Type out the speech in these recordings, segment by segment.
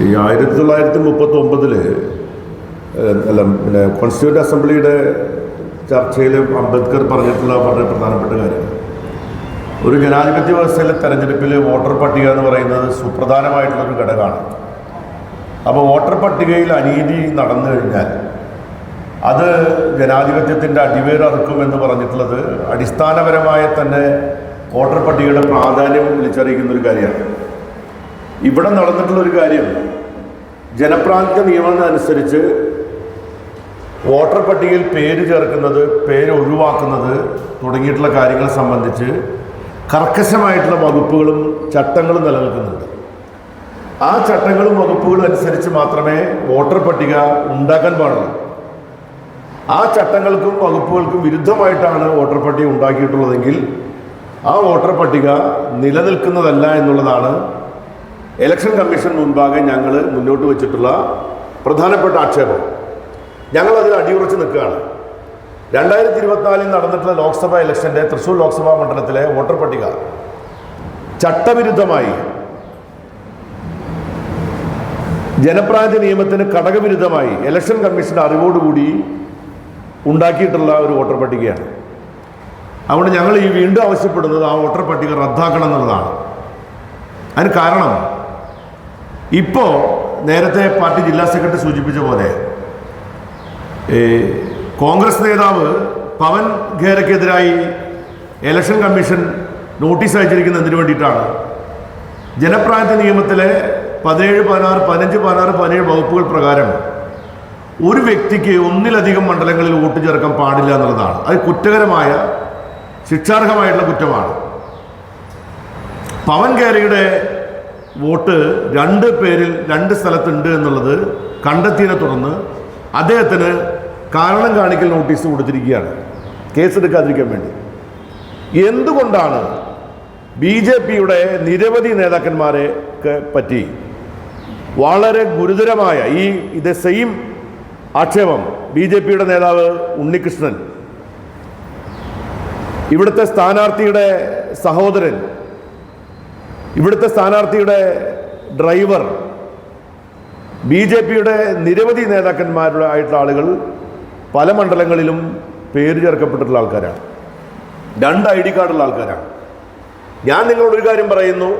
ഈ ആയിരത്തി തൊള്ളായിരത്തി മുപ്പത്തി ഒമ്പതിൽ അല്ല പിന്നെ കോൺസ്റ്റിറ്റ്യൂട്ട് അസംബ്ലിയുടെ ചർച്ചയിൽ അംബേദ്കർ പറഞ്ഞിട്ടുള്ള വളരെ പ്രധാനപ്പെട്ട കാര്യം. ഒരു ജനാധിപത്യ വ്യവസ്ഥയിലെ തെരഞ്ഞെടുപ്പിൽ വോട്ടർ പട്ടിക എന്ന് പറയുന്നത് സുപ്രധാനമായിട്ടുള്ളൊരു ഘടകമാണ്. അപ്പോൾ വോട്ടർ പട്ടികയിൽ അനീതി നടന്നു കഴിഞ്ഞാൽ അത് ജനാധിപത്യത്തിന്റെ അടിവേറക്കും എന്ന് പറഞ്ഞിട്ടുള്ളത് അടിസ്ഥാനപരമായ തന്നെ വോട്ടർ പട്ടികയുടെ പ്രാധാന്യം വിളിച്ചറിയിക്കുന്ന ഒരു കാര്യമാണ്. ഇവിടെ നടന്നിട്ടുള്ള ഒരു കാര്യം ജനപ്രാതിനിധ്യ നിയമം അനുസരിച്ച് വോട്ടർ പട്ടികയിൽ പേര് ചേർക്കുന്നത് പേര് ഒഴിവാക്കുന്നത് തുടങ്ങിയിട്ടുള്ള കാര്യങ്ങൾ സംബന്ധിച്ച് കർക്കശമായിട്ടുള്ള വകുപ്പുകളും ചട്ടങ്ങളും നിലനിൽക്കുന്നുണ്ട്. ആ ചട്ടങ്ങളും വകുപ്പുകളും അനുസരിച്ച് മാത്രമേ വോട്ടർ പട്ടിക ഉണ്ടാക്കാൻ പാടുള്ളൂ. ആ ചട്ടങ്ങൾക്കും വകുപ്പുകൾക്കും വിരുദ്ധമായിട്ടാണ് വോട്ടർ പട്ടിക ഉണ്ടാക്കിയിട്ടുള്ളതെങ്കിൽ ആ വോട്ടർ പട്ടിക നിലനിൽക്കുന്നതല്ല എന്നുള്ളതാണ് ഇലക്ഷൻ കമ്മീഷൻ മുൻപാകെ ഞങ്ങൾ മുന്നോട്ട് വെച്ചിട്ടുള്ള പ്രധാനപ്പെട്ട ആക്ഷേപം. ഞങ്ങൾ അതിൽ അടിയുറച്ച് നിൽക്കുകയാണ്. രണ്ടായിരത്തി ഇരുപത്തിനാലിൽ നടന്നിട്ടുള്ള ലോക്സഭാ ഇലക്ഷന്റെ തൃശ്ശൂർ ലോക്സഭാ മണ്ഡലത്തിലെ വോട്ടർ പട്ടിക ചട്ടവിരുദ്ധമായി. ജനപ്രാതിനിധ്യ നിയമത്തിന് ഘടകവിരുദ്ധമായി ഇലക്ഷൻ കമ്മീഷന്റെ അറിവോടുകൂടി ഉണ്ടാക്കിയിട്ടുള്ള ഒരു വോട്ടർ പട്ടികയാണ്. അതുകൊണ്ട് ഞങ്ങൾ ഈ വീണ്ടും ആവശ്യപ്പെടുന്നത് ആ വോട്ടർ പട്ടിക റദ്ദാക്കണം എന്നുള്ളതാണ്. അതിന് കാരണം? ഇപ്പോൾ നേരത്തെ പാർട്ടി ജില്ലാ സെക്രട്ടറി സൂചിപ്പിച്ച പോലെ കോൺഗ്രസ് നേതാവ് പവൻ ഖേരക്കെതിരായി ഇലക്ഷൻ കമ്മീഷൻ നോട്ടീസ് അയച്ചിരിക്കുന്നത് എന്തിനു വേണ്ടിയിട്ടാണ്? ജനപ്രാതിനിധ്യ നിയമത്തിലെ പതിനേഴ് പതിനാറ് പതിനഞ്ച് പതിനാറ് പതിനേഴ് വകുപ്പുകൾ പ്രകാരം ഒരു വ്യക്തിക്ക് ഒന്നിലധികം മണ്ഡലങ്ങളിൽ വോട്ട് ചേർക്കാൻ പാടില്ല എന്നുള്ളതാണ്. അത് കുറ്റകരമായ ശിക്ഷാർഹമായിട്ടുള്ള കുറ്റമാണ്. പവൻ കേരയുടെ വോട്ട് രണ്ട് പേരിൽ രണ്ട് സ്ഥലത്തുണ്ട് എന്നുള്ളത് കണ്ടെത്തിയതിനെ തുടർന്ന് അദ്ദേഹത്തിന് കാരണം കാണിക്കൽ നോട്ടീസ് കൊടുത്തിരിക്കുകയാണ്. കേസെടുക്കാതിരിക്കാൻ വേണ്ടി. എന്തുകൊണ്ടാണ് ബി ജെ പിയുടെ നിരവധി നേതാക്കന്മാരെ പറ്റി വളരെ ഗുരുതരമായ ഈ ഇത് സെയിം ആക്ഷേപം ബി ജെ പിയുടെ നേതാവ് ഉണ്ണികൃഷ്ണൻ ഇവിടുത്തെ സ്ഥാനാർത്ഥിയുടെ സഹോദരൻ ഇവിടുത്തെ സ്ഥാനാർത്ഥിയുടെ ഡ്രൈവർ ബി ജെ പിയുടെ നിരവധി നേതാക്കന്മാരുടെ ആയിട്ടുള്ള ആളുകൾ പല മണ്ഡലങ്ങളിലും പേര് ചേർക്കപ്പെട്ടിട്ടുള്ള ആൾക്കാരാണ്. രണ്ട് ഐ ഡി കാർഡുള്ള ആൾക്കാരാണ്. ഞാൻ നിങ്ങളോട് ഒരു കാര്യം പറയുന്നു.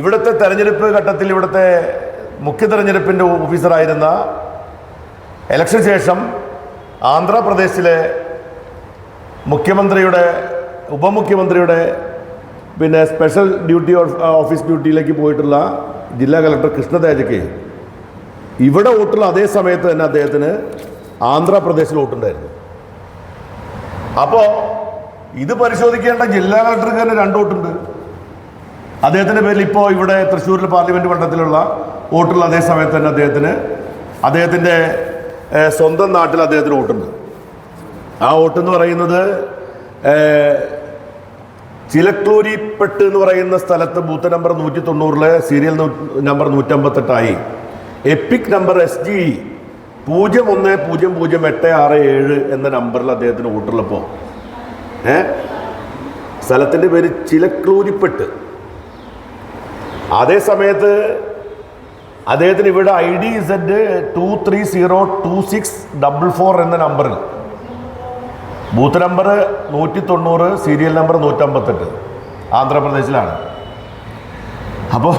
ഇവിടുത്തെ തെരഞ്ഞെടുപ്പ് ഘട്ടത്തിൽ ഇവിടുത്തെ മുഖ്യ തെരഞ്ഞെടുപ്പിന്റെ ഓഫീസറായിരുന്ന ഇലക്ഷൻ ശേഷം ആന്ധ്രാപ്രദേശിലെ മുഖ്യമന്ത്രിയുടെ ഉപമുഖ്യമന്ത്രിയുടെ പിന്നെ സ്പെഷ്യൽ ഡ്യൂട്ടി ഓഫ്- ഓഫീസ് ഡ്യൂട്ടിയിലേക്ക് പോയിട്ടുള്ള ജില്ലാ കളക്ടർ കൃഷ്ണതേജയ്ക്ക് ഇവിടെ വോട്ടുള്ള അതേ സമയത്ത് തന്നെ അദ്ദേഹത്തിന് ആന്ധ്രാപ്രദേശിൽ വോട്ടുണ്ടായിരുന്നു. അപ്പോൾ ഇത് പരിശോധിക്കേണ്ട ജില്ലാ കളക്ടർക്ക് തന്നെ രണ്ട് വോട്ടുണ്ട്. അദ്ദേഹത്തിന്റെ പേരിൽ ഇപ്പോൾ ഇവിടെ തൃശ്ശൂരിൽ പാർലമെന്റ് മണ്ഡലത്തിലുള്ള വോട്ടുള്ള അതേ സമയത്ത് തന്നെ അദ്ദേഹത്തിന് അദ്ദേഹത്തിന്റെ സ്വന്തം നാട്ടിൽ അദ്ദേഹത്തിന് വോട്ടുണ്ട്. ആ വോട്ടെന്ന് പറയുന്നത് ചിലക്ലൂരിപ്പെട്ട് എന്ന് പറയുന്ന സ്ഥലത്ത് ബൂത്ത് നമ്പർ നൂറ്റി തൊണ്ണൂറിലെ സീരിയൽ നമ്പർ നൂറ്റമ്പത്തെട്ടായി. എപ്പിക് നമ്പർ എസ് ജി പൂജ്യം ഒന്ന് പൂജ്യം പൂജ്യം എട്ട് ആറ് ഏഴ് എന്ന നമ്പറിൽ അദ്ദേഹത്തിന് വോട്ടുള്ളപ്പോൾ ഏ? സ്ഥലത്തിന്റെ പേര് ചിലക്ലൂരിപ്പെട്ട്. അതേ സമയത്ത് അദ്ദേഹത്തിന് ഇവിടെ I D Z two three zero two six double four എന്ന നമ്പറിൽ ബൂത്ത് നമ്പർ നൂറ്റി തൊണ്ണൂറ് സീരിയൽ നമ്പർ നൂറ്റമ്പത്തെട്ട്. ആന്ധ്രാപ്രദേശിലാണ്. അപ്പോൾ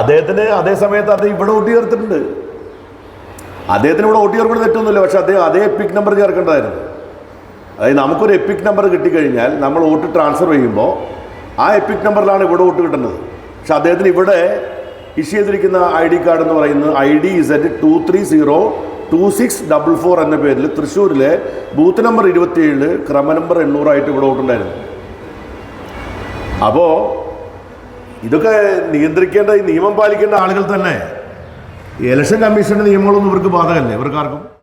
അദ്ദേഹത്തിന് അതേ സമയത്ത് അത് ഇവിടെ വോട്ട് ചേർത്തിട്ടുണ്ട്. അദ്ദേഹത്തിന് ഇവിടെ വോട്ട് ചേർക്കുന്നത് തെറ്റൊന്നുമില്ല പക്ഷെ അദ്ദേഹം അതേ എപ്പിക് നമ്പർ ചേർക്കേണ്ടതായിരുന്നു. അതായത് നമുക്കൊരു എപ്പിക് നമ്പർ കിട്ടിക്കഴിഞ്ഞാൽ നമ്മൾ വോട്ട് ട്രാൻസ്ഫർ ചെയ്യുമ്പോൾ ആ എപ്പിക് നമ്പറിലാണ് ഇവിടെ വോട്ട് കിട്ടുന്നത് പക്ഷെ അദ്ദേഹത്തിന് ഇവിടെ ഇഷ്യൂ ചെയ്തിരിക്കുന്ന ഐ ഡി കാർഡ് എന്ന് പറയുന്നത് I D Z two three zero two six double four എന്ന പേരിൽ തൃശ്ശൂരിലെ ബൂത്ത് നമ്പർ ഇരുപത്തിയേഴ് ക്രമ നമ്പർ എണ്ണൂറായിട്ട് ഇവിടെ ഓട്ടുണ്ടായിരുന്നു അപ്പോൾ ഇതൊക്കെ നിയന്ത്രിക്കേണ്ട ഈ നിയമം പാലിക്കേണ്ട ആളുകൾ തന്നെ. ഇലക്ഷൻ കമ്മീഷന്റെ നിയമങ്ങളൊന്നും ഇവർക്ക് ബാധകമല്ലേ? ഇവർക്കാർക്കും?